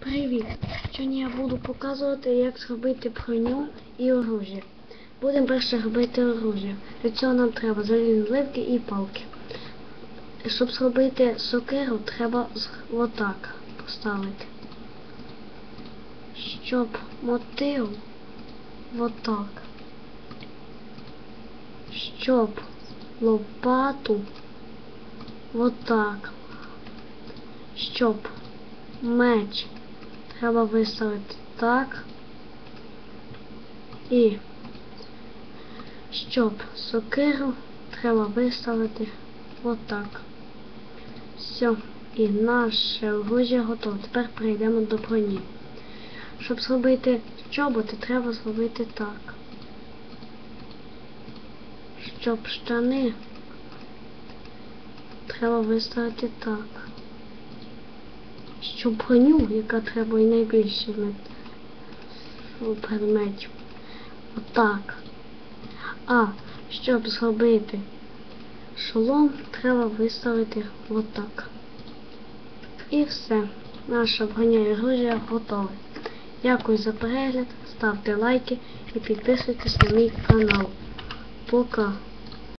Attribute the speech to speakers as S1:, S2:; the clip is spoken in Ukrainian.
S1: Привіт! Сьогодні я буду показувати, як зробити броню і оружие. Будемо перше робити оружие. Для цього нам треба залізні ливки і палки. Щоб зробити сокиру, треба отак поставити. Щоб мотив отак. Щоб лопату отак. Щоб меч треба виставити так. І щоб сокиру треба виставити отак. Все. І наше оружие готове. Тепер перейдемо до броні. Щоб зробити чоботи, треба зробити так. Щоб штани треба виставити так. Щоб броню, яка треба і найбільше мет- предметів. Отак. А щоб зробити шолом, треба виставити отак. І все. Наша броня і оружие готове. Дякую за перегляд, ставте лайки і підписуйтесь на мій канал. Пока.